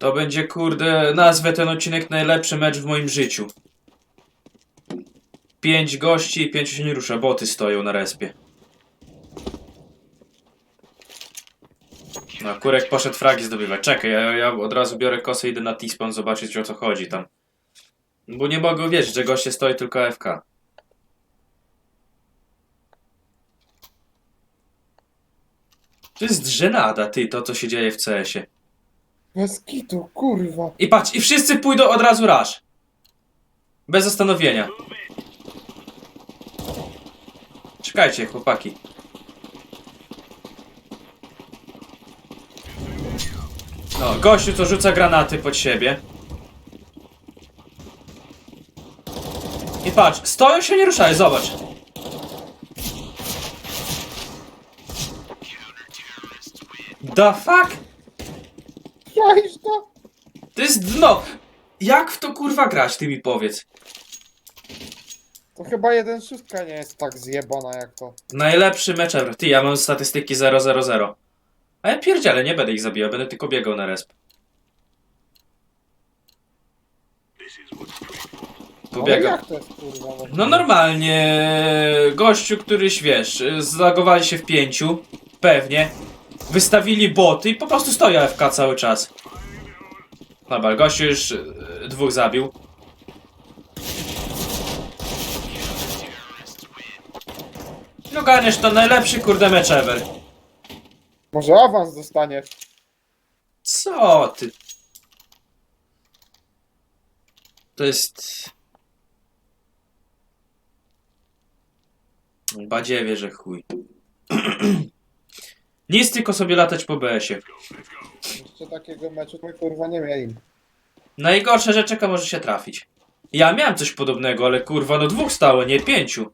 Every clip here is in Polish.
To będzie, kurde, nazwę ten odcinek najlepszy mecz w moim życiu. Pięć gości i pięciu się nie rusza, boty stoją na respie. No, Kurek poszedł fragi zdobywać. Czekaj, ja, ja od razu biorę kosę i idę na T-spawn zobaczyć o co chodzi tam. Bo nie mogę wierzyć, że goście stoi tylko AFK. To jest żenada, ty, to co się dzieje w CS-ie. Bez kurwa. I patrz, i wszyscy pójdą od razu rasz. Bez zastanowienia. Czekajcie, chłopaki. No, gościu co rzuca granaty pod siebie. I patrz, stoją się nie ruszają, zobacz. The fuck? Czaisz to? To jest dno. Jak w to kurwa grać, ty mi powiedz. To chyba jeden szóstka nie jest tak zjebana jak to. Najlepszy mecz ever. Ty, ja mam statystyki 0-0-0. A ja pierdzielę, nie będę ich zabijał, będę tylko biegał na resp. Ale Pobiegał. jak to jest kurwa? w ogóle? No normalnie, gościu, któryś wiesz, zlagowali się w pięciu, pewnie, wystawili boty i po prostu stoi AFK cały czas. Dobra, gościu już e, dwóch zabił. No ganiesz, to najlepszy kurde mecz ever. Może awans dostaniesz? Co ty? To jest... Badziewie, że chuj. Nic, tylko sobie latać po BS-ie. Jeszcze takiego meczu to kurwa nie mieli. Najgorsze, że czeka może się trafić. Ja miałem coś podobnego, ale kurwa, no dwóch stało, nie pięciu.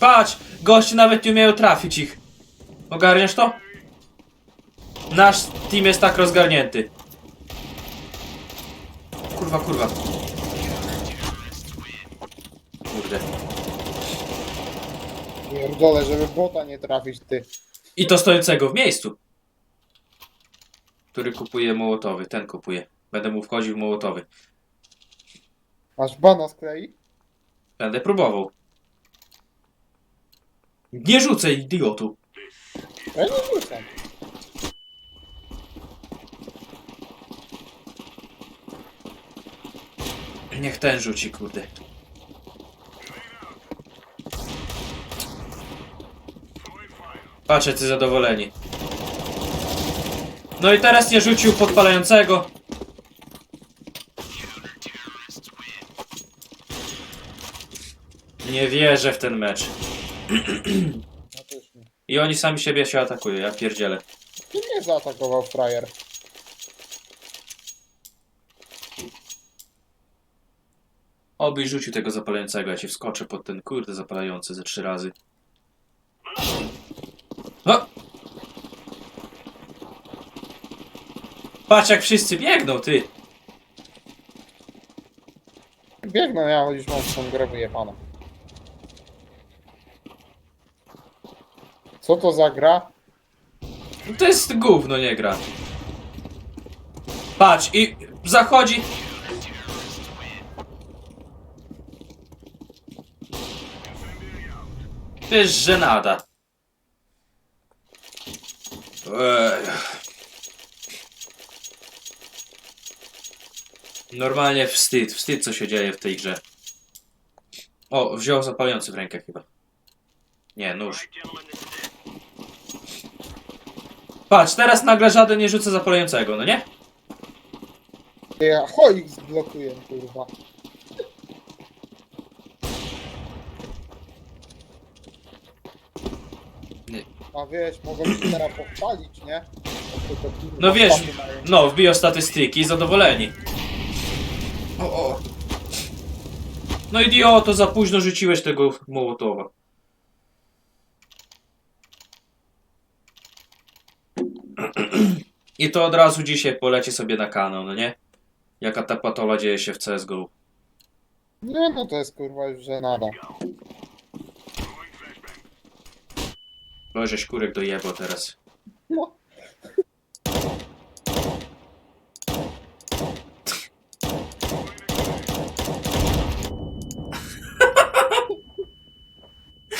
Patrz, goście nawet nie umieją trafić ich. Ogarniasz to? Nasz team jest tak rozgarnięty. Kurwa, kurwa. Kurde. Pierdolę, żeby bota nie trafić ty. I to stojącego w miejscu. Który kupuje mołotowy, ten kupuje. Będę mu wchodził w mołotowy. Masz bana sklei? Będę próbował. Nie rzucaj, idiotu. Ja nie rzucam. Niech ten rzuci, kurde. Patrzę, ty zadowoleni. No i teraz nie rzucił podpalającego. Nie wierzę w ten mecz. I oni sami siebie się atakują, ja pierdzielę. Ty mnie zaatakował frajer. Obyś rzucił tego zapalającego, ja ci wskoczę pod ten kurde zapalający ze trzy razy. O! Patrz jak wszyscy biegną, ty! Biegną, ja już mam tą grę wyjebana. Co to za gra? No To jest gówno, nie gra. Patrz i zachodzi... To jest żenada. Normalnie wstyd, wstyd co się dzieje w tej grze. O, wziął zapalający w rękę chyba. Nie, nóż. Patrz, teraz nagle żaden nie rzuca zapalającego, no nie? Ja choik zblokuję, kurwa. A wiesz, mogą się teraz pochwalić, nie? Kurwa, No wiesz, mają. no, wbiją statystyki, zadowoleni. O, o. No idioto, za późno rzuciłeś tego Mołotowa. I to od razu dzisiaj poleci sobie na kanał, no nie? Jaka ta patola dzieje się w CSGO. Nie, no to jest kurwa już żenada. No, żeś kurek dojebał teraz. No.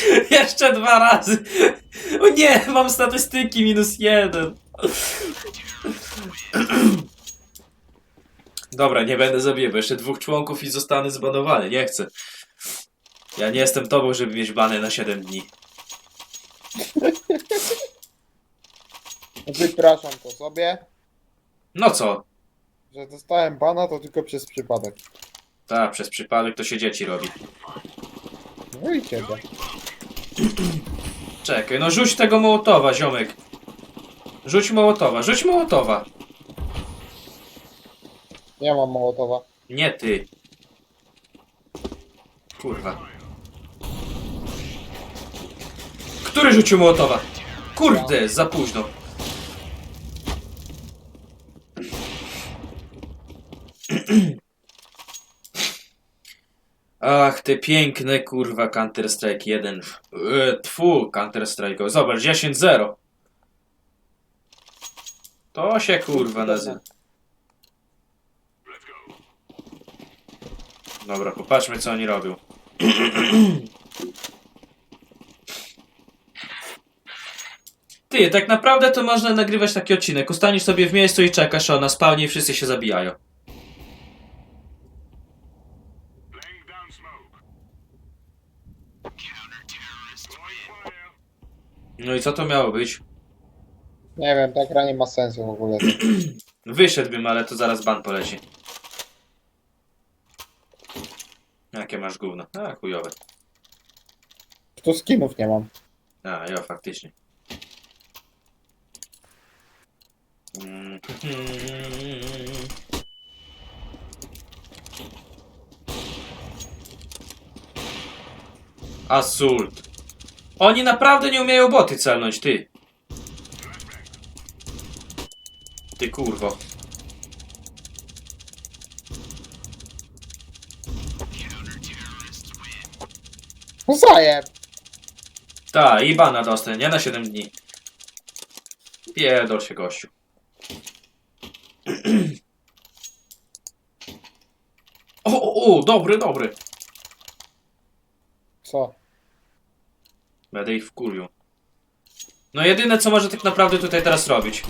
Jeszcze dwa razy. O nie, mam statystyki minus jeden. Dobra, nie będę zabijał, jeszcze dwóch członków i zostanę zbanowany. Nie chcę. Ja nie jestem tobą, żeby mieć bany na 7 dni. Wypraszam to sobie, No co? że dostałem bana to tylko przez przypadek. Tak, przez przypadek to się dzieci robi. No i ciebie. Czekaj, no rzuć tego Mołotowa, ziomek. Rzuć Mołotowa, rzuć Mołotowa. Ja mam Mołotowa. Nie ty. Kurwa. Który rzucił Mołotowa? Kurde, za późno. Ach, te piękne kurwa Counter-Strike 1. E, Tfu, Counter-Strike. Zobacz, 10-0. To się kurwa nazywa. Dobra, popatrzmy co oni robią. Ty, tak naprawdę to można nagrywać taki odcinek. Ustaniesz sobie w miejscu i czekasz, a na spawnie i wszyscy się zabijają. No i co to miało być? Nie wiem, ta gra nie ma sensu w ogóle. Wyszedłbym, ale to zaraz ban poleci. Jakie masz gówno? A, chujowe. Tu skinów nie mam. A, jo, faktycznie. Asult. Oni naprawdę nie umieją boty celnąć, ty. Ty kurwo. No zajeb! Ta, i bana dostań, nie na 7 dni. Pierdol się, gościu. O, o, o, dobry, dobry. Co? Będę ich wkurwił. No jedyne co może tak naprawdę tutaj teraz robić.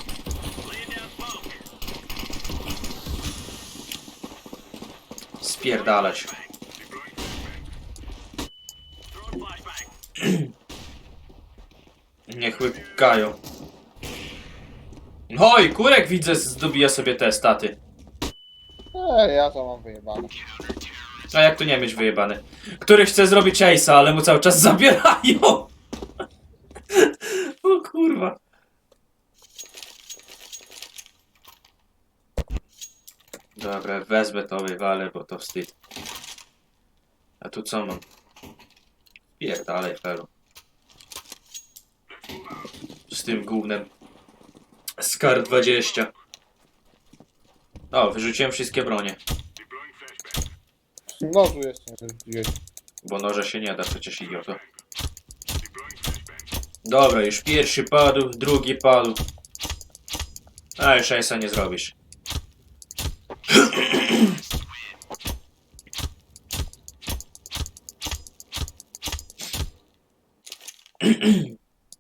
Spierdalać. Niech łykają. No i kurek widzę zdobija sobie te staty. Ej, ja to mam wyjebane. A jak tu nie mieć wyjebany? Który chce zrobić ace'a, ale mu cały czas zabierają. O kurwa. Dobra, wezmę to wywalę, bo to wstyd. A tu co mam? Pierdalej, felu. Z tym gównem. Skar 20. O, wyrzuciłem wszystkie bronie. Nożu jeszcze nie wyrzuciłeś. Bo noże się nie da przecież idioto. Dobra, już pierwszy padł, drugi padł. A już Ace'a nie zrobisz.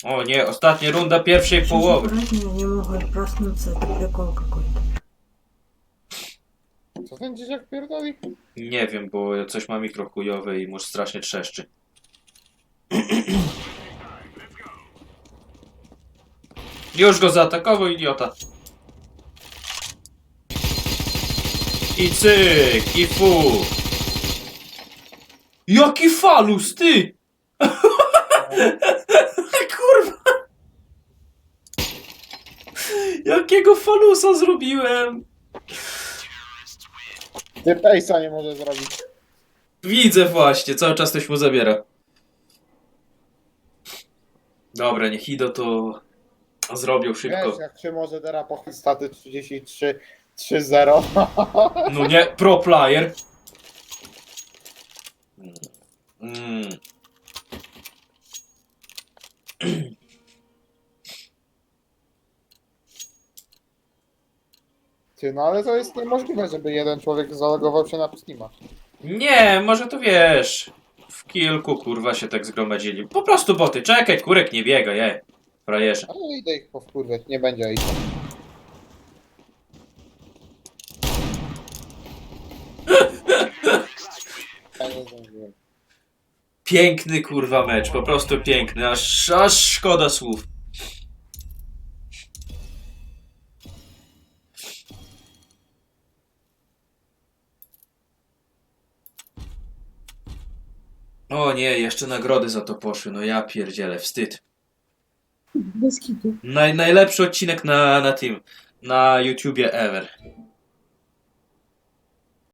O nie, ostatnia runda pierwszej połowy. Поздравляю, не могут проснуться, это прикол какой-то. Co ten dzieciak pierdoli? Nie wiem, bo coś ma mikro chujowe i może strasznie trzeszczy. Już go zaatakował, idiota. I cyk, i fu. Jaki falus, ty! Kurwa! Jakiego falusa zrobiłem? Ty Pejsa nie może zrobić. Widzę właśnie, cały czas coś mu zabiera. Dobra, niech Ido to zrobią szybko. Wiesz, jak się może teraz po staty 33 3-0. No nie, pro player. Mm. Ty, no ale to jest niemożliwe, żeby jeden człowiek zalogował się na Steama. Nie, może to wiesz. w kilku kurwa się tak zgromadzili. Po prostu boty. Czekaj, kurek nie biega, je. Frajerze. A no idę ich powkurwiać, nie będzie ich. Ja nie zdążyłem. Piękny kurwa mecz, po prostu piękny, aż, aż szkoda słów. O nie, jeszcze nagrody za to poszły, no ja pierdzielę, wstyd. Bez kitu. Naj, najlepszy odcinek na, na tym, na YouTubie ever.